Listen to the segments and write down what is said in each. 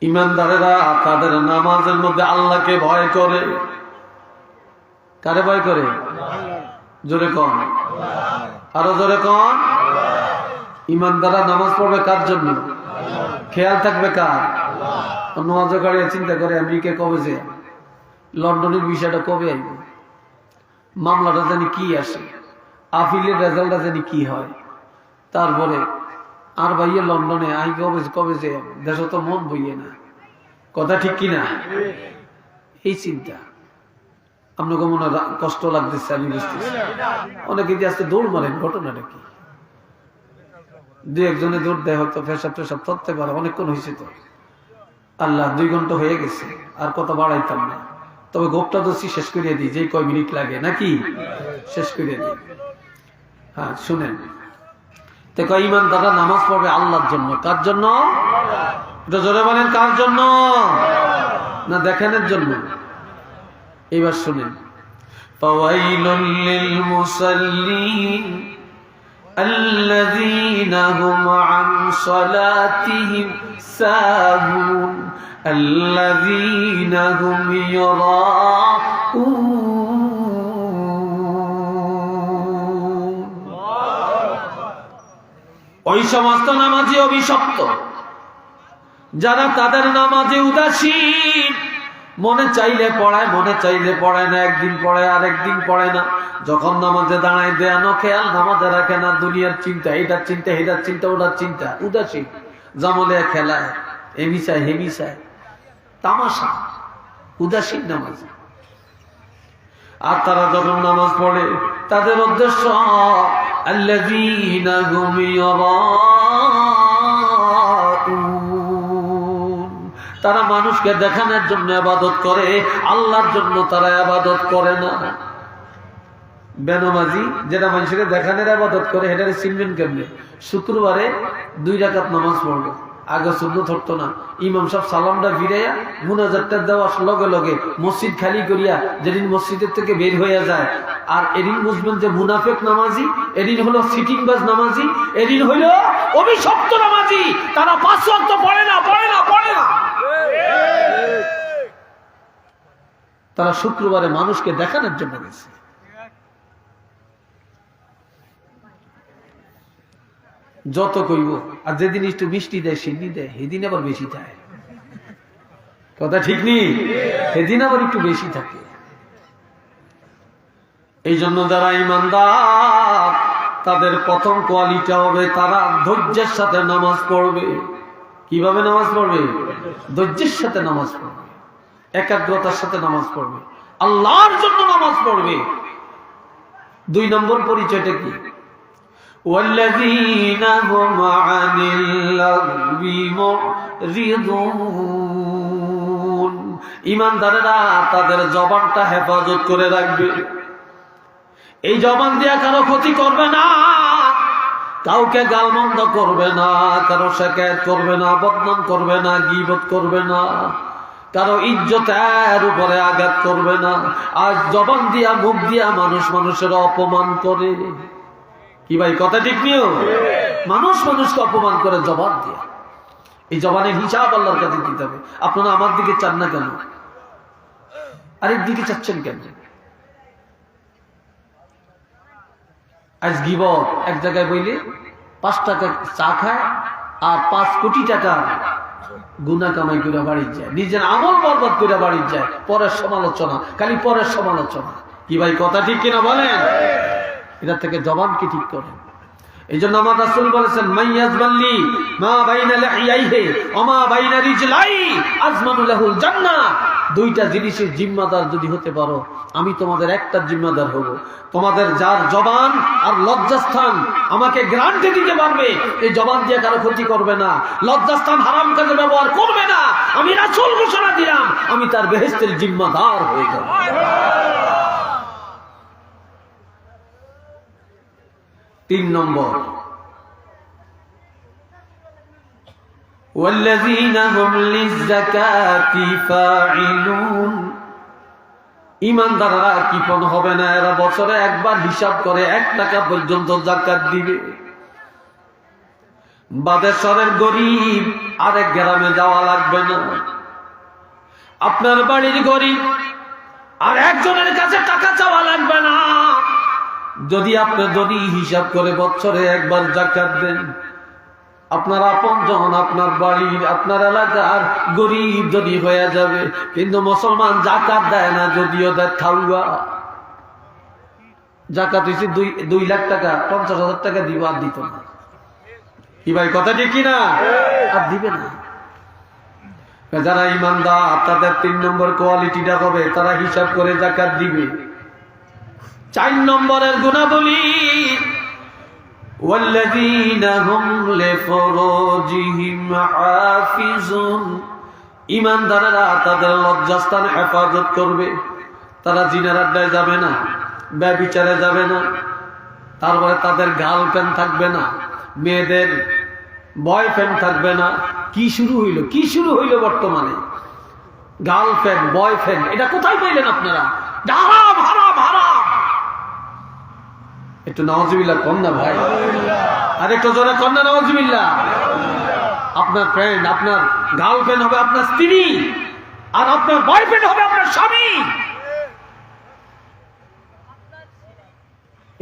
ইমানদারেরা তাদের নামাজের মধ্যে আল্লাহকে ভয় করে। কারে ভয় করে? জোরে কন। আরও জোরে কন। ইমানদারা নামাজ পড়বে কার জন্য? খেয়াল থাকবে কার? নামাজ কাড়িয়ে চিন্তা করে, আমেরিকা কবে যে? লন্ডনের বিষয়টা কবে আইব? মামলাটা জানি কি আসে? আপিলের রেজাল্টটা জানি কি হয়? তারপরে আর ভাইয়া লন্ডনে, আই কবে কবে যে দেশ তো মন বইয়ে না। কথা ঠিক কিনা? এই চিন্তা। আপনাকে মনে কষ্ট লাগতেছে, আমি বুঝতেছি। অনেকে আজকে দৌড় মারেন, ঘটনাটা কি? দু একজনে দৌড় দেয়, হয়তো ফেসাব টেসাব ধরতে পারে, অনেকক্ষণ হয়েছে তো। আল্লাহ, দুই ঘণ্টা হয়ে গেছে, আর কত বাড়াইতাম না। তবে গোপটা দোষী শেষ করিয়ে দিই যে কয় মিনিট লাগে, নাকি? শেষ করিয়ে দিই। হ্যাঁ শুনেন। তো কয় ইমান দাদা নামাজ পড়বে আল্লাহর জন্য কার জন্য এটা জোরে বলেন কার জন্য না দেখানোর জন্য এবার শুনেন فويل للمصلين الذين هم عن صلاتهم ساهون الذين هم يراءون ওই সমস্ত নামাজি অভিশপ্ত। যারা তাদের নামাজে উদাসীন, মনে চাইলে পড়ায়, মনে চাইলে পড়ায় না, একদিন পড়ে আর একদিন পড়ে না। যখন নামাজে দাঁড়ায় দেয়ানো খেয়াল নামাজে রাখে না, দুনিয়ার চিন্তা, এটার চিন্তা এটার চিন্তা, ওটার চিন্তা, উদাসীন। জামলে খেলায় এমি চায় হেমি চায় তামাশা, উদাসীন নামাজ। আর তারা যখন নামাজ পড়ে, তাদের উদ্দেশ্য আল্লাযীনা هم তারা মানুষকে দেখানোর জন্য আবাদত করে, আল্লাহর জন্য তারা আবাদত করে না। বেনমাজি, যেটা মানুষকে দেখানোর আবাদত করে সেটা চিনবেন কেমনে? শুক্রবারে দুই রাকাত নামাজ পড়বে। আগে শূন্য ধরতো না। ইমাম সব সালামটা ফিরাইয়া মুনাজারটা দেওয়ার লগে লগে মসজিদ খালি করিয়া যেদিন মসজিদের থেকে বের হইয়া যায়, আর এদিন বুঝবেন যে মুনাফেক নামাজি, এদিন হলো সিটিং বাজ নামাজি, এদিন হইল অভিশপ্ত নামাজি। তারা পাঁচ ওয়াক্ত পড়ে না পড়ে না পড়ে না। তারা শুক্রবারে মানুষকে দেখানোর জন্য গেছে। যত কইব, আর যেদিন একটু মিষ্টি দেয় সিন্নি দেয়, সেদিন আবার বেশি দেয় কথা ঠিক নেই? সেদিন আবার একটু বেশি থাকে। এই জন্য যারা ইমানদার তাদের প্রথম কোয়ালিটি হবে তারা ধৈর্যের সাথে নামাজ পড়বে। কীভাবে নামাজ পড়বে? ধৈর্যের সাথে নামাজ পড়বে। একাগ্রতার সাথে নামাজ পড়বে। আল্লাহর জন্য নামাজ পড়বে। দুই নম্বর পরিচয়টা কি? والذين هم عن اللغو معرضون ইমানদারেরা তাদের জবানটা হেফাজত করে রাখবে এই জবান দিয়া কারো ক্ষতি করবে না কাউকে গালমন্দ করবে না কারো শেখায়ত করবে না বদনাম করবে না গিবত করবে না কারো ইজ্জতের উপরে আঘাত করবে না আজ জবান দিয়া মুখ দিয়া মানুষ মানুষের অপমান করে কি ভাই, কথা ঠিক নিও? মানুষ মানুষকে অপমান করে জবাব দিয়ে। এই জবানের হিসাব আল্লাহর কাছে দিতে হবে। আপনারা আমার দিকে চান না কেন? আরেক দিকে চাচ্ছেন কেন? আজ গিবত, এক জায়গায় বইলে, পাঁচ টাকা চা খায় আর পাঁচ কোটি টাকা গুনা কামাই করে বাড়ির যায়। নিজের আমল বরবাদ করে বাড়ির যায়। পরের সমালোচনা, খালি পরের সমালোচনা। কি ভাই, কথা ঠিক কিনা বলেন? এটা থেকে জবানকে ঠিক করেন এই জন্য আমার রাসূল বলেছেন মাইয়াজবাল্লি মা বাইনা লাহিয়াইহি ওমা বাইনা রিজলাই আজমানু লাহুল জান্নাহ। দুইটা জিনিসের জিম্মাদার যদি হতে পারো, আমি তোমাদের একটা জিম্মাদার হব। তোমাদের যার জবান আর লজ্জাস্থান আমাকে গ্রান্টে দিতে পারবে, এই জবান দিয়ে কারও ক্ষতি করবে না। লজ্জাস্থান হারাম কাজে ব্যবহার করবে না। আমি রাসূল ঘোষণা দিলাম, আমি তার বেহেশতের জিম্মাদার হয়ে যাব। তিন নম্বর والذين هم للزكاة فاعلون ইমানদাররা কৃপণ হবে না এরা বছরে একবার হিসাব করে এক টাকা পর্যন্ত জাকাত দিবে বাদেশ্বরের গরিব আরেক গ্রামে যাওয়া লাগবে না আপনার বাড়ির গরিব আর একজনের কাছে টাকা চাওয়া লাগবে না যদি আপনি যদি হিসাব করে বছরে একবার জাকাত দেন, আপনার আপন জন, আপনার বাড়ির আপনার এলাকার গরিব যদি হয়ে যাবে, কিন্তু মুসলমান জাকাত দেয় না, যদিও দেয় খাওয়া জাকাত হয়েছে দুই দুই লাখ টাকা, পঞ্চাশ হাজার টাকা দিব আর দিত না। কি ভাই, কথা ঠিক না? আর দিবে না। যারা ইমানদার, তাদের তিন নম্বর কোয়ালিটিটা হবে, তারা হিসাব করে জাকাত দিবে। চার নম্বরের গুণাবলী ইমানদারেরা তাদের লজ্জাস্থান হেফাজত করবে। তারা জিনার আড্ডায় যাবে না, ব্যবিচারে যাবে না, তারপরে তাদের গার্লফ্রেন্ড থাকবে না, মেয়েদের বয়ফ্রেন্ড থাকবে না। কি শুরু হইল? কি শুরু হইল বর্তমানে? গার্লফ্রেন্ড, বয়ফ্রেন্ড, এটা কোথায় পাইলেন আপনারা? ডাহা একটু নওয়াজবিল্লা কম না ভাই? আর একটু জোরে কম না নওয়াজবিল্লা আপনার ফ্রেন্ড আপনার গার্লফ্রেন্ড হবে আপনার স্ত্রী, আর আপনার বয়ফ্রেন্ড হবে আপনার স্বামী।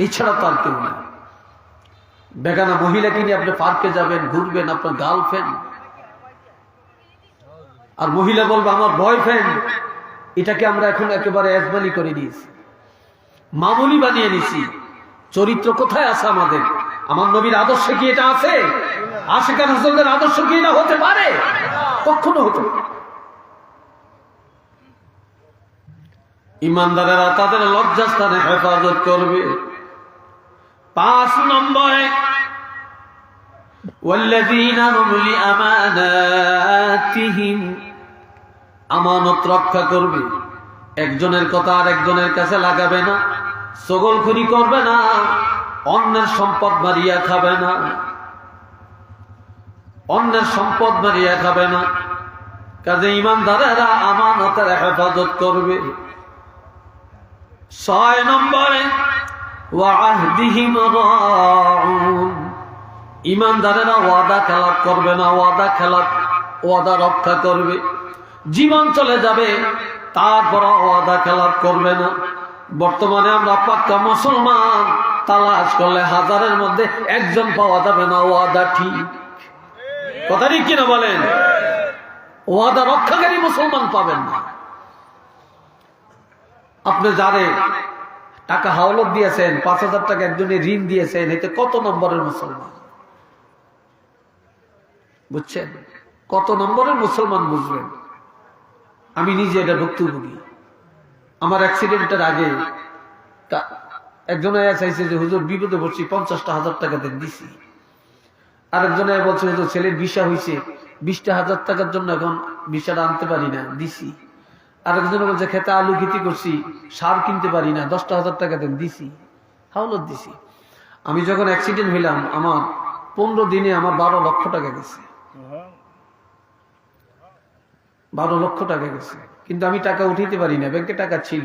এছাড়া তো আর কেউ না বেগানা মহিলাকে নিয়ে আপনি পার্কে যাবেন, ঘুরবেন, আপনার গার্লফ্রেন্ড আর মহিলা বলবে, আমার বয়ফ্রেন্ড এটাকে আমরা এখন একেবারে একবালি করে দিয়েছি মামুলি বানিয়ে নিছি চরিত্র কোথায় আছে আমাদের? আমার নবীর আদর্শ কি এটা আছে? আশেখান হাসনদের আদর্শ কি এটা হতে পারে? কখনো হতে ইমানদারেরা তাদের লজ্জাস্থানে হেফাজত করবে। পাঁচ নম্বরে আমানত রক্ষা করবে। একজনের কথা আর একজনের কাছে লাগাবে না। সগলখড়ি করবে না, অন্যের সম্পদ মারিয়া খাবে না। অন্যের সম্পদ মারিয়া খাবে না। কাজে ইমানদারেরা আমানতের হেফাজত করবে। ছয় নম্বরে ইমানদারেরা ওয়াদা খেলাপ করবে না, ওয়াদা খেলাপ, ওয়াদা রক্ষা করবে। জীবন চলে যাবে তারপর ওয়াদা খেলাপ করবে না। বর্তমানে আমরা পাক্কা মুসলমান। তালাশ করলে হাজারের মধ্যে একজন পাওয়া যাবে না, ওয়াদা ঠিক। কথা ঠিক কিনা বলেন? ওয়াদা রক্ষাকারী মুসলমান পাবেন না। আপনি যারে টাকা হাওলত দিয়েছেন, পাঁচ হাজার টাকা একজনে ঋণ দিয়েছেন, এতে কত নম্বরের মুসলমান? বুঝছেন? কত নম্বরের মুসলমান বুঝবেন? আমি নিজে এটা ভুক্তভোগী। আমার অ্যাক্সিডেন্টের আগে। একজন আয়া চাইছে যে, হুজুর, বিপদে পড়ছি, পঞ্চাশটা হাজার টাকা দেন দিছি। আরেকজন আয়া বলছে, হুজুর, ছেলের ভিসা হয়েছে বিশটা হাজার টাকার জন্য এখন ভিসাটা আনতে পারি না, দিছি। আরেকজন বলছে, খেতে আলু খেতে করছি, সার কিনতে পারি না, দশটা হাজার টাকা দেন দিছি। হাওলত দিছি। আমি যখন অ্যাক্সিডেন্ট হইলাম, আমার পনেরো দিনে আমার বারো লক্ষ টাকা গেছে। বারো লক্ষ টাকা গেছে। কিন্তু আমি টাকা উঠাইতে পারি না, ব্যাংকে টাকা ছিল।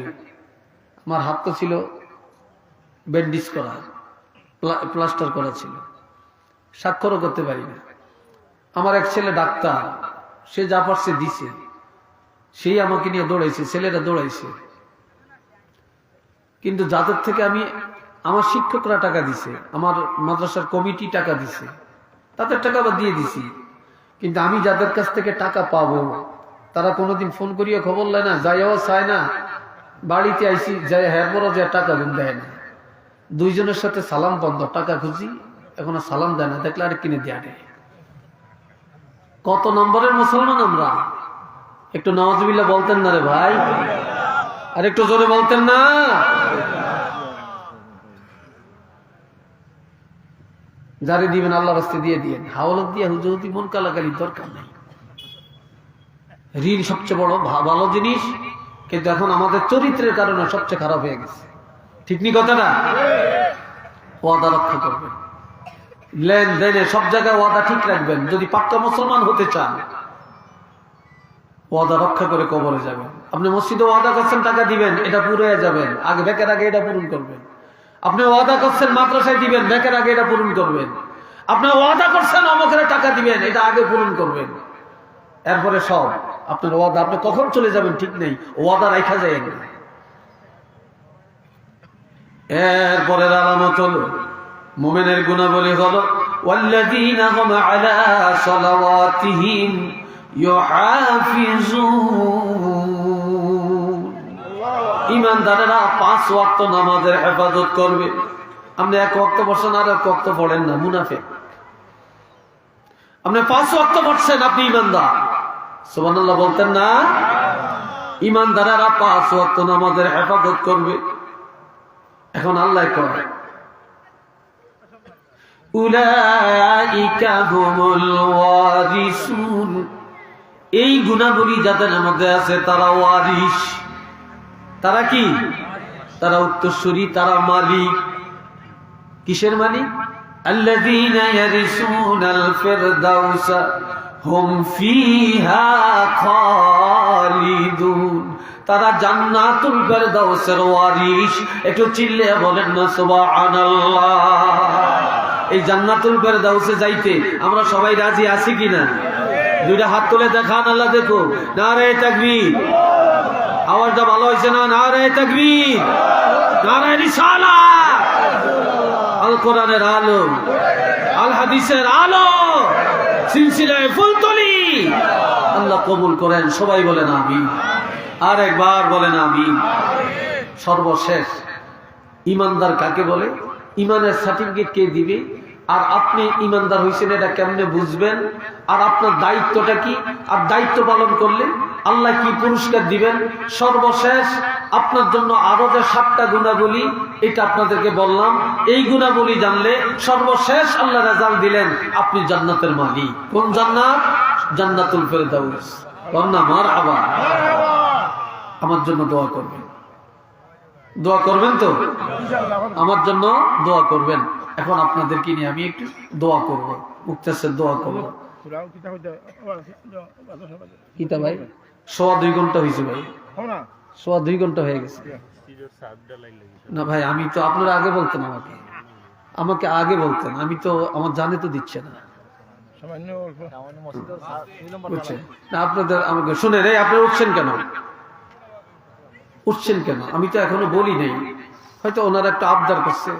আমার হাত তো ছিল ব্যান্ডিজ করা প্লাস্টার করা ছিল। স্বাক্ষরও করতে পারি না। আমার এক ছেলে ডাক্তার, সে যা পারছে দিছে। সেই আমাকে নিয়ে দৌড়াইছে, ছেলেরা দৌড়াইছে। কিন্তু যাদের থেকে আমি, আমার শিক্ষকরা টাকা দিছে, আমার মাদ্রাসার কমিটি টাকা দিছে, তাদের টাকা আবার দিয়ে দিছি। কিন্তু আমি যাদের কাছ থেকে টাকা পাবো তারা কোনোদিন ফোন করিয়া খবর নেয় না যাইও চায় না। বাড়িতে আইসি, যাই হ্যাঁ বড় যে টাকা গুন দেয় না। দুইজনের সাথে সালাম বন্ধ, টাকা খুঁজি, এখন সালাম দেয় না, দেখলে আর কিনে দেয়া নেই। কত নম্বরের মুসলমান আমরা? একটু নওয়াজবিল্লা বলতেন না রে ভাই। আর একটু জোরে বলতেন না। যারে দিবেন আল্লাহ রাস্তে দিয়ে দিয়েন। হাওলত দিয়ে হুজুরতি মন কালাকালির দরকার নেই। ঋণ সবচেয়ে বড় ভালো জিনিস। কিন্তু এখন আমাদের চরিত্রের কারণে সবচেয়ে খারাপ হয়ে গেছে। ঠিক নি কথা না ওয়াদা রক্ষা করবেন। লেনদেনে সব জায়গায় ওয়াদা ঠিক রাখবেন। যদি পাক্কা মুসলমান হতে চান, ওয়াদা রক্ষা করে কবরে যাবেন। আপনি মসজিদে ওয়াদা করছেন, টাকা দিবেন, এটা পুরো যাবেন। আগে বেকের আগে এটা পূরণ করবেন। আপনি ওয়াদা করছেন, মাদ্রাসায় দিবেন, বেকের আগে এটা পূরণ করবেন। আপনার ওয়াদা করছেন, অমকের টাকা দিবেন, এটা আগে পূরণ করবেন। এরপরে সব। আপনার ওয়াদা আপনি কখন চলে যাবেন ঠিক নেই ওয়াদা রাখা যায় না এরপরের আলামত হলো মোমেনের গুণাবলী হলো والذين هم على صلواتهم يحافظون ইমানদারেরা পাঁচ ওয়াক্ত নামাজের হেফাজত করবে আপনি এক ওয়াক্ত পড়ছেন আর এক ওয়াক্ত পড়েন না মুনাফে আপনি পাঁচ ওয়াক্ত পড়ছেন আপনি ইমানদার বলতেন না, ইমানদারেরা পাঁচ ওয়াক্ত নামাজের হেফাজত করবে। এখন আল্লাহ এই গুণাবলী যাদের মধ্যে আছে তারা ওয়ারিস তারা কি? তারা উত্তরসূরি, তারা মালিক। কিসের মালিক? আল্লাহ হুম ফিহা খালিদুন। তারা জান্নাতুল ফেরদাউসের ওয়ারিশ। একটু চিল্লে বলেন না, সুবহানাল্লাহ। এই জান্নাতুল ফেরদাউসে যাইতে আমরা সবাই রাজি আছি কিনা? দুইটা হাত তুলে দেখান আল্লাহ দেখো না রে তাকবীর। আওয়াজটা ভালো হয়েছে না? না রে তাকবীর। না রে রিসালা। আল কোরআনের আলো। আল হাদিসের আলো। সিলসিলায় কবুল করেন, সবাই বলেন আমি আর একবার বলেন আমি সর্বশেষ, ইমানদার কাকে বলে? ইমানের সার্টিফিকেট কে দিবে? আর আপনি ইমানদার হয়েছেন এটা কেমনে বুঝবেন? আর আপনার দায়িত্বটা কি? আর দায়িত্ব পালন করলে আল্লাহ কি পুরস্কার দিবেন? সর্বশেষ, আপনার জন্য আরও যে সাতটা গুণাবলী, এটা আপনাদেরকে বললাম। এই গুণাবলী জানলে সর্বশেষ আল্লাহ রেজাল্ট দিলেন, আপনি জান্নাতের মালিক। কোন জান্নাত? জান্নাতুল ফেরদাউস। কন্যা মার আবার আমার জন্য দোয়া করবেন। দোয়া করবেন তো? আমার জন্য দোয়া করবেন। এখন আপনাদেরকে নিয়ে আমি একটু দোয়া করব। মুক্তাসের দোয়া করব। কিতা ভাই? সোয়া দুই ঘণ্টা হয়েছে ভাই। সোয়া দুই ঘণ্টা হয়ে গেছে। না ভাই আমি তো আপনারা আগে বলতেন আমাকে। আমাকে আগে বলতেন। আমি তো আমার জানে তো দিচ্ছে না না। আপনাদের আমাকে শুনে রে আপনি উঠছেন কেন? উঠছেন কেন? আমি তো এখনও বলি নেই। হয়তো ওনার একটা আবদার করছে।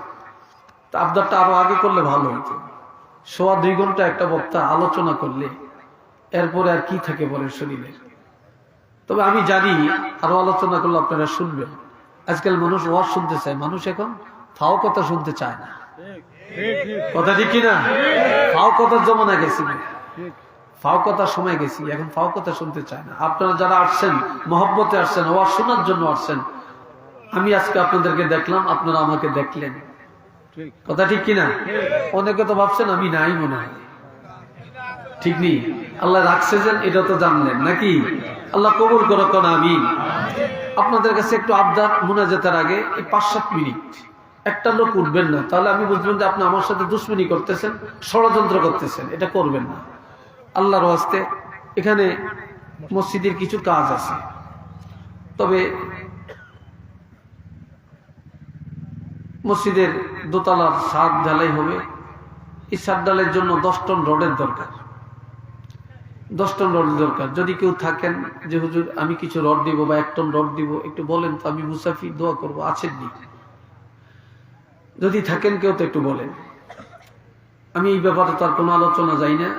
আবদারটা আরও আগে করলে ভালো হতো সোয়া দুই ঘণ্টা একটা বক্তা আলোচনা করলে এরপরে আর কি থাকে বলে শরীরে? তবে আমি জানি আরও আলোচনা করলে আপনারা শুনবেন। আজকাল মানুষ ওয়াজ শুনতে চায়। মানুষ এখন ফাও কথা শুনতে চায় না। কথা ঠিক কিনা? ফাও কথার জমানা গেছি ফাও কথার সময় গেছি, এখন ফাও কথা শুনতে চায় না। আপনারা যারা আসছেন, মহব্বতে আসছেন, ওয়াজ শোনার জন্য আসছেন, আমি আজকে আপনাদেরকে দেখলাম, আপনারা আমাকে দেখলেন। কথা ঠিক কিনা? অনেকে তো ভাবছেন আমি নাই মনে হয়। ঠিক নেই। আল্লাহ রাখছে যেন এটা তো জানলেন, নাকি? আল্লাহ কবুল করো কোন আমি আপনাদের কাছে একটু আবদার, মোনাজাতের আগে এই পাঁচ সাত মিনিট। একটা লোক উঠবেন না। তাহলে আমি বুঝবেন যে আপনি আমার সাথে দুশ্মনী করতেছেন, ষড়যন্ত্র করতেছেন। এটা করবেন না। আল্লাহর ওয়াস্তে এখানে মসজিদের কিছু কাজ আছে। তবে মসজিদের দোতলার সাত ঢালাই হবে। এই সাত ডালের জন্য দশ টন রডের দরকার। দশ টন রড দরকার। যদি কেউ থাকেন যে, হুজুর, আমি কিছু রড দিব বা এক টন রড দিব, একটু বলেন তো, আমি মুসাফি দোয়া করব। আছেন নি? যদি থাকেন কেউ তো একটু বলেন। আমি এই ব্যাপারে তার কোনো আলোচনা যাই না।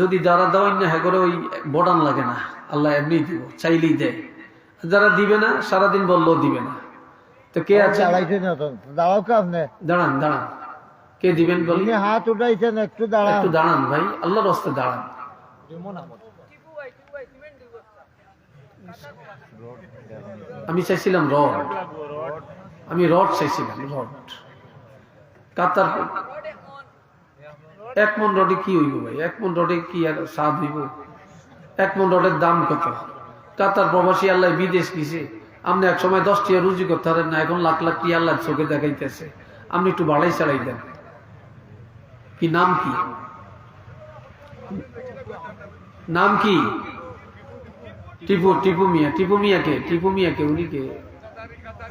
যদি যারা দেওয়াই না হ্যাঁ করে ওই বডান লাগে না। আল্লাহ এমনি দিব চাইলেই দেয়। যারা দিবে না সারাদিন বললেও দিবে না। তো কে আছে? দাঁড়াও দাঁড়ান দাঁড়ান। কে দিবেন বলি? আপনি হাত উঠাইছেন একটু দাঁড়ান। একটু দাঁড়ান ভাই আল্লাহর রাস্তে দাঁড়ান। আমি চাইছিলাম রড। আমি রড চাইছিলাম রড। কাতার এক মন রডে কি হইব ভাই? এক মন রডে কি আর স্বাদ হইব? এক মন রডের দাম কত? কাতার প্রবাসী আল্লাহ বিদেশ গেছে। আপনি এক সময় দশ টিয়া রুজি করতে পারেন না এখন লাখ লাখ টিয়া আল্লাহ চোখে দেখাইতেছে। আপনি একটু বাড়াই চালাই দেন। কি নাম কি? নাম কি? টিপু টিপু মিয়া। টিপু মিয়া কে? টিপু মিয়া কে? উনি কে?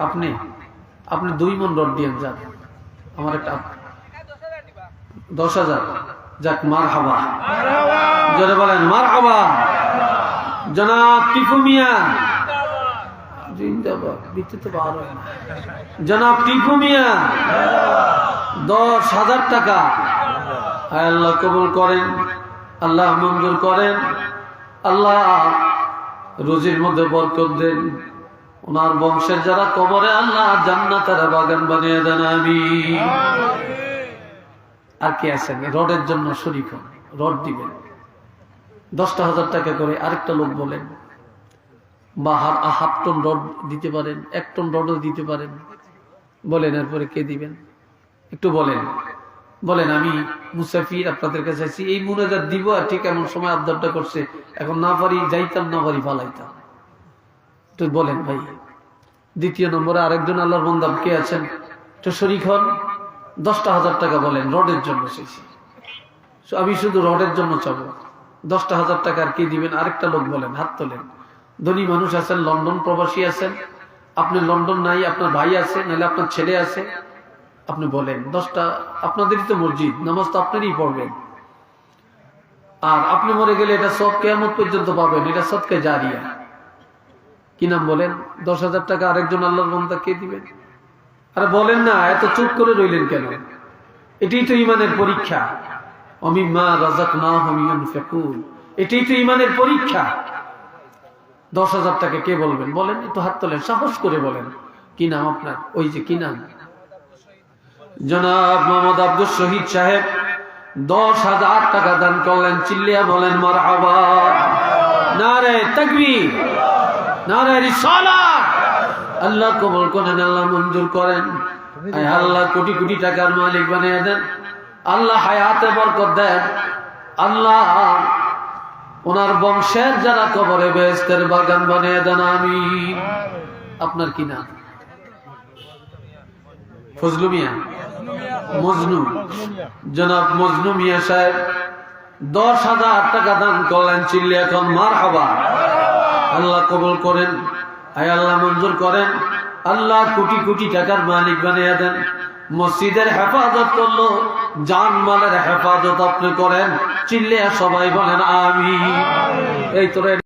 আপনি? আপনি দুই মন রড দিয়ে যান। আমার একটা দশ হাজার। যাক মার হাবা জোরে বলেন মার হাবা জনাব টিপু মিয়া। জনাব টিপু মিয়া। দশ হাজার টাকা। আল্লাহ কবুল করেন আল্লাহ মঞ্জুর করেন আল্লাহ রুজির মধ্যে বরকত দেন। ওনার বংশের যারা কবরে, আল্লাহ জান্নাতের বাগান বানিয়ে দেন আমি আর কে আছেন? রডের জন্য শরিক হন, রড দিবেন। দশটা হাজার টাকা করে আরেকটা লোক বলেন বা হাফ টন রড দিতে পারেন, এক টন রডও দিতে পারেন। বলেন, এরপরে কে দিবেন? একটু বলেন। বলেন, আমি মুসাফির আপনাদের কাছে আছি, এই মুনাজাত দিব, আর ঠিক এমন সময় আবদারটা করছে, এখন না পারি, যাইতাম, না পারি, ফালাইতাম। একটু বলেন ভাই। দ্বিতীয় নম্বরে আরেকজন আল্লাহর বন্দাম কে আছেন? একটু শরিক হন, দশটা হাজার টাকা বলেন, রডের জন্য চাইছি। আমি শুধু রডের জন্য চাবো। দশটা হাজার টাকা আর কি দিবেন? আরেকটা লোক বলেন, হাত তোলেন। ধনী মানুষ আছেন, লন্ডন প্রবাসী আছেন। আপনি লন্ডন নাই, আপনার ভাই আছে, নাহলে আপনার ছেলে আছে। আপনি বলেন, দশটা, আপনাদেরই তো মসজিদ, নামাজ তো আপনারই পড়বেন। আর আপনি মরে গেলে এটা সব কেয়ামত পর্যন্ত পাবেন, এটা সবকে জারিয়া। কি নাম বলেন? দশ হাজার টাকা আরেকজন আল্লাহর বন্ধা কে দিবেন? আরে বলেন না, এত চুপ করে রইলেন কেন? এটাই তো ইমানের পরীক্ষা। অমিমা রাজাক না হমিয়ন ফেকুল এটাই তো ইমানের পরীক্ষা। দশ হাজার টাকা কে বলবেন? বলেন, একটু হাত তোলেন, সাহস করে বলেন। কি নাম আপনার? ওই যে, কি নাম? জনাব মোহাম্মদ আব্দুল শহীদ সাহেব, দশ হাজার টাকা দান করলেন, চিল্লিয়া বলেন মার আবার তকবীর। নারে রিসালাত আল্লাহ কবল করেন, আল্লাহ মঞ্জুর করেন। আল্লাহ, কোটি কোটি টাকার মালিক বানিয়ে দেন। আল্লাহ হায়াতে বরকত দেন। আল্লাহ ওনার বংশের যারা কবরে বেহেস্তের বাগান বানিয়ে দেন আমি আপনার কি নাম? ফজলু মিয়া। মজনু। জনাব মজনু মিয়া সাহেব, দশ হাজার টাকা দান করলেন চিল্লি এখন মার হবা আল্লাহ কবল করেন, আয় আল্লাহ মঞ্জুর করেন, আল্লাহ কোটি কোটি টাকার মালিক বানিয়ে দেন, মসজিদের হেফাজত করল যান মালের হেফাজত আপনি করেন চিল্লিয়া সবাই বলেন আমি এই তোর